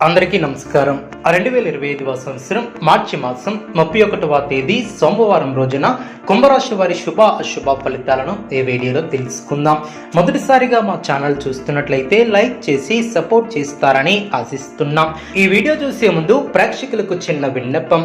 అందరికీ నమస్కారం. రెండు వేల ఇరవై ఐదవ సంవత్సరం మార్చి మాసం ముప్పై ఒకటవ తేదీ సోమవారం రోజున కుంభరాశి వారి శుభ అశుభ ఫలితాలను ఈ వీడియోలో తెలుసుకుందాం. మొదటిసారిగా మా ఛానల్ చూస్తున్నట్లయితే లైక్ చేసి సపోర్ట్ చేస్తారని ఆశిస్తున్నాం. ఈ వీడియో చూసే ముందు ప్రేక్షకులకు చిన్న విన్నపం.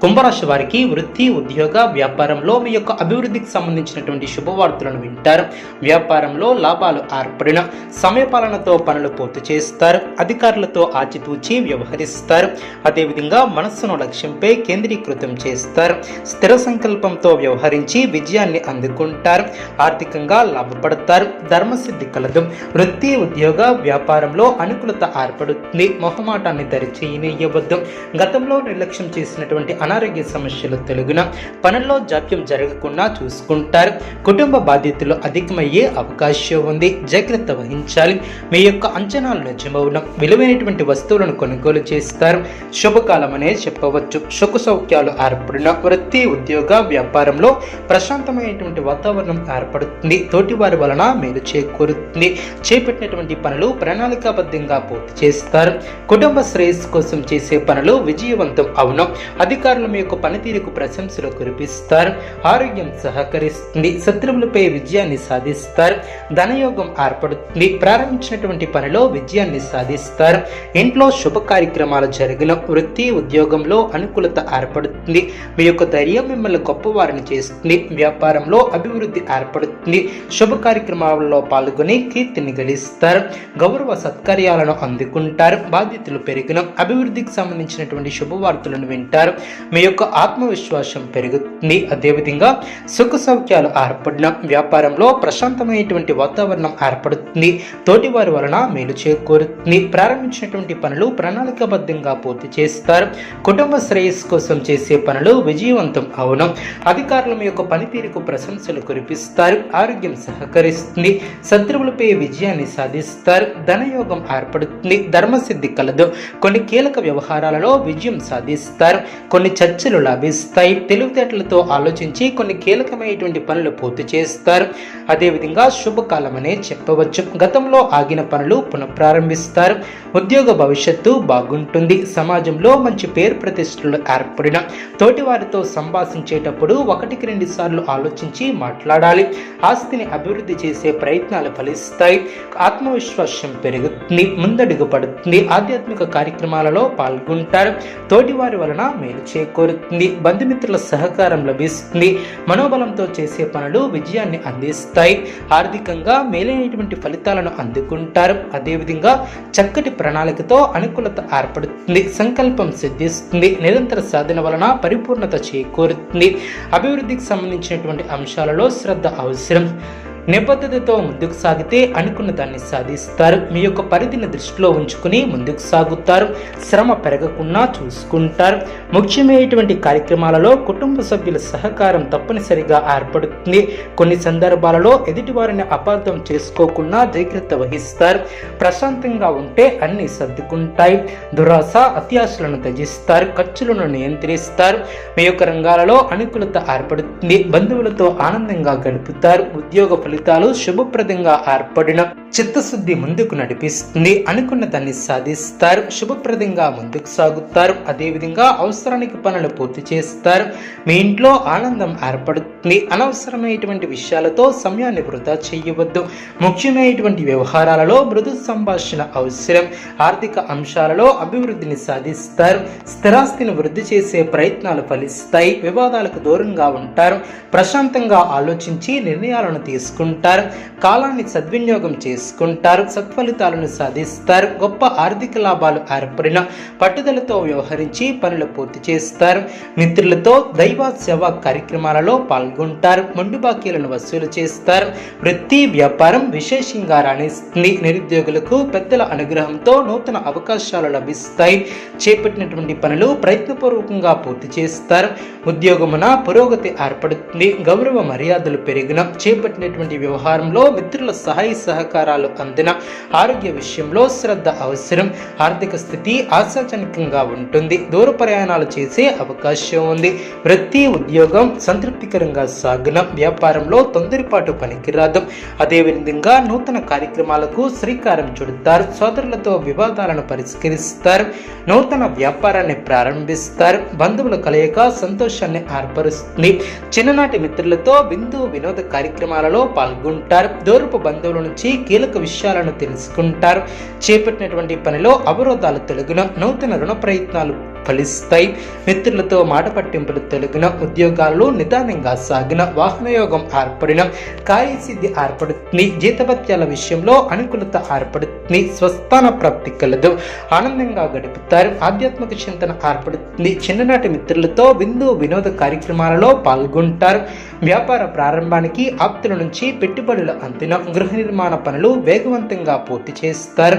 కుంభరాశి వారికి వృత్తి ఉద్యోగ వ్యాపారంలో మీ యొక్క అభివృద్ధికి సంబంధించినటువంటి శుభవార్తలను వింటారు. వ్యాపారంలో లాభాలు ఏర్పడిన సమయపాలనతో పనులు పూర్తి చేస్తారు. అధికారులతో ఆచితూచి వ్యవహరిస్తారు. అదేవిధంగా మనస్సును లక్ష్యంపై కేంద్రీకృతం చేస్తారు. స్థిర సంకల్పంతో వ్యవహరించి విజయాన్ని అందుకుంటారు. ఆర్థికంగా లాభపడతారు. ధర్మసిద్ధి కలదు. వృత్తి ఉద్యోగ వ్యాపారంలో అనుకూలత ఏర్పడుతుంది. మొహమాటాన్ని దరిచేయనీయవద్దు గతంలో నిర్లక్ష్యం చేసినటువంటి అనారోగ్య సమస్యలు తెలుగున పనుల్లో జాప్యం జరగకుండా చూసుకుంటారు. కుటుంబ బాధ్యతలు అధికమయ్యే అవకాశం ఉంది. జాగ్రత్త వహించాలి. మీ యొక్క అంచనాలు నిజమవడం విలువైనటువంటి వస్తువులను కొనుగోలు చేస్తారు. శుభకాలం అనేది చెప్పవచ్చు. సుఖ సౌఖ్యాలు ఏర్పడిన వృత్తి ఉద్యోగ వ్యాపారంలో ప్రశాంతమైనటువంటి వాతావరణం ఏర్పడుతుంది. తోటి వారి వలన మేలు చేకూరుతుంది. చేపట్టినటువంటి పనులు ప్రణాళికాబద్ధంగా పూర్తి చేస్తారు. కుటుంబ శ్రేయస్సు కోసం చేసే పనులు విజయవంతం అవును. అధికారులు మీ యొక్క పనితీరుకు ప్రశంసలు కురిపిస్తారు ఆరోగ్యం సహకరిస్తుంది శత్రువులపై విజయాన్ని సాధిస్తారు ధనయోగం ఏర్పడుతుంది ప్రారంభించినటువంటి పనిలో విజయాన్ని సాధిస్తారు. ఇంట్లో శుభ కార్యక్రమాలు జరిగిన వృత్తి ఉద్యోగంలో అనుకూలత ఏర్పడుతుంది మీ యొక్క ధైర్యం మిమ్మల్ని గొప్పవారిని చేస్తుంది వ్యాపారంలో అభివృద్ధి ఏర్పడుతుంది శుభ కార్యక్రమాలలో పాల్గొని కీర్తిని గడిస్తారు గౌరవ సత్కార్యాలను అందుకుంటారు బాధ్యతలు పెరిగిన అభివృద్ధికి సంబంధించినటువంటి శుభవార్తలను వింటారు మీ యొక్క ఆత్మవిశ్వాసం పెరుగుతుంది. అదేవిధంగా సుఖ సౌఖ్యాలు ఏర్పడిన వ్యాపారంలో ప్రశాంతమైనటువంటి వాతావరణం ఏర్పడుతుంది. తోటి వారి వలన మేలు చేకూరుతుంది. ప్రారంభించినటువంటి పనులు ప్రణాళికబద్ధంగా పూర్తి చేస్తారు. కుటుంబ శ్రేయస్సు కోసం చేసే పనులు విజయవంతం అవును. అధికారులు మీ యొక్క పనితీరుకు ప్రశంసలు కురిపిస్తారు. ఆరోగ్యం సహకరిస్తుంది. శత్రువులపై విజయాన్ని సాధిస్తారు. ధనయోగం ఏర్పడుతుంది. ధర్మసిద్ధి కలదు. కొన్ని కీలక వ్యవహారాలలో విజయం సాధిస్తారు. కొన్ని చర్చలు లభిస్తాయి తెలివితేటలతో ఆలోచించి కొన్ని కీలకమైనటువంటి పనులు పూర్తి చేస్తారు. అదేవిధంగా శుభకాలం అనే చెప్పవచ్చు. గతంలో ఆగిన పనులు పునఃప్రారంభిస్తారు. ఉద్యోగ భవిష్యత్తు బాగుంటుంది. సమాజంలో మంచి పేరు ప్రతిష్టలు ఏర్పడిన తోటి వారితో సంభాషించేటప్పుడు ఒకటికి రెండు సార్లు ఆలోచించి మాట్లాడాలి. ఆస్తిని అభివృద్ధి చేసే ప్రయత్నాలు ఫలిస్తాయి. ఆత్మవిశ్వాసం పెరుగుతుంది. ముందడుగు పడుతుంది. ఆధ్యాత్మిక కార్యక్రమాలలో పాల్గొంటారు. తోటివారి వలన మేలు చేకూరుతుంది బంధుమిత్రుల సహకారం లభిస్తుంది. మనోబలంతో చేసే పనులు విజయాన్ని అందిస్తాయి. ఆర్థికంగా మేలైనటువంటి ఫలితాలను అందుకుంటారు. అదేవిధంగా చక్కటి ప్రణాళికతో అనుకూలత ఏర్పడుతుంది. సంకల్పం సిద్ధిస్తుంది. నిరంతర సాధన వలన పరిపూర్ణత చేకూరుతుంది. అభివృద్ధికి సంబంధించినటువంటి అంశాలలో శ్రద్ధ అవసరం. నిబద్ధతతో ముందుకు సాగితే అనుకున్న దాన్ని సాధిస్తారు. మీ యొక్క పరిధిని దృష్టిలో ఉంచుకుని ముందుకు సాగుతారు. శ్రమ పెరగకుండా చూసుకుంటారు. ముఖ్యమైనటువంటి కార్యక్రమాలలో కుటుంబ సభ్యుల సహకారం తప్పనిసరిగా ఏర్పడుతుంది. కొన్ని సందర్భాలలో ఎదుటివారిని అపార్థం చేసుకోకుండా జాగ్రత్త వహిస్తారు. ప్రశాంతంగా ఉంటే అన్ని సర్దుకుంటాయి. దురాశ అత్యాశలను త్యజిస్తారు. ఖర్చులను నియంత్రిస్తారు. మీ యొక్క రంగాలలో అనుకూలత ఏర్పడుతుంది. బంధువులతో ఆనందంగా గడుపుతారు. ఉద్యోగ ఫలితాలు శుభప్రదంగా ఏర్పడిన చిత్తశుద్ధి ముందుకు నడిపిస్తుంది అనుకున్న దాన్ని సాధిస్తారు శుభప్రదంగా ముందుకు సాగుతారు. అదేవిధంగా అవసరానికి పనులు పూర్తి చేస్తారు. మీ ఇంట్లో ఆనందం ఏర్పడుతుంది. అనవసరమైనటువంటి విషయాలతో సమయాన్ని వృధా చేయవద్దు. ముఖ్యమైనటువంటి వ్యవహారాలలో మృదు సంభాషణ అవసరం. ఆర్థిక అంశాలలో అభివృద్ధిని సాధిస్తారు. స్థిరాస్తిని వృద్ధి చేసే ప్రయత్నాలు ఫలిస్తాయి. వివాదాలకు దూరంగా ఉంటారు. ప్రశాంతంగా ఆలోచించి నిర్ణయాలను తీసుకుంటారు. కాలాన్ని సద్వినియోగం చేస్తారు. తీసుకుంటారు సత్ఫలితాలను సాధిస్తారు గొప్ప ఆర్థిక లాభాలు ఏర్పడిన పట్టుదలతో వ్యవహరించి పనులు పూర్తి చేస్తారు. మిత్రులతో దైవ సేవా కార్యక్రమాలలో పాల్గొంటారు మొండి బాకీలను వసూలు చేస్తారు. వృత్తి వ్యాపారం విశేషంగా రాణిస్తుంది. నిరుద్యోగులకు పెద్దల అనుగ్రహంతో నూతన అవకాశాలు లభిస్తాయి. చేపట్టినటువంటి పనులు ప్రయత్నపూర్వకంగా పూర్తి చేస్తారు. ఉద్యోగమున పురోగతి ఏర్పడుతుంది. గౌరవ మర్యాదలు పెరిగిన చేపట్టినటువంటి వ్యవహారంలో మిత్రుల సహాయ సహకారాలు అందిన ఆరోగ్య విషయంలో శ్రద్ధ అవసరం. ఆర్థిక స్థితి ఆశాజనకంగా ఉంటుంది. దూర ప్రయాణాలు చేసే అవకాశం ఉంది. వృత్తి ఉద్యోగం సంతృప్తికరంగా సాగిన వ్యాపారంలో తొందరపాటు పనికిరాదు. అదేవిధంగా నూతన కార్యక్రమాలకు శ్రీకారం చుడతారు. సోదరులతో వివాదాలను పరిష్కరిస్తారు. నూతన వ్యాపారాన్ని ప్రారంభిస్తారు. బంధువుల కలయిక సంతోషాన్ని ఏర్పరుస్తుంది. చిన్ననాటి మిత్రులతో విందు వినోద కార్యక్రమాలలో పాల్గొంటారు. దూరపు బంధువుల నుంచి కీలక విషయాలను తెలుసుకుంటారు. చేపట్టినటువంటి పనిలో అవరోధాలు తొలగిన నూతన రుణ ప్రయత్నాలు ఫలిస్తాయి. మిత్రులతో మాట పట్టింపులు తొలగిన ఉద్యోగాల్లో నిదానంగా సాగిన వాహనయోగం ఏర్పడిన కార్యసిద్ధి ఏర్పడుతుంది జీతభత్యాల విషయంలో అనుకూలత ఏర్పడుతుంది స్వస్థాన ప్రాప్తి కలదు. ఆనందంగా గడుపుతారు. ఆధ్యాత్మిక చింతన ఏర్పడుతుంది చిన్ననాటి మిత్రులతో విందు వినోద కార్యక్రమాలలో పాల్గొంటారు. వ్యాపార ప్రారంభానికి ఆప్తుల నుంచి పెట్టుబడుల అంతిన గృహ నిర్మాణ పనులు వేగవంతంగా పూర్తి చేస్తారు.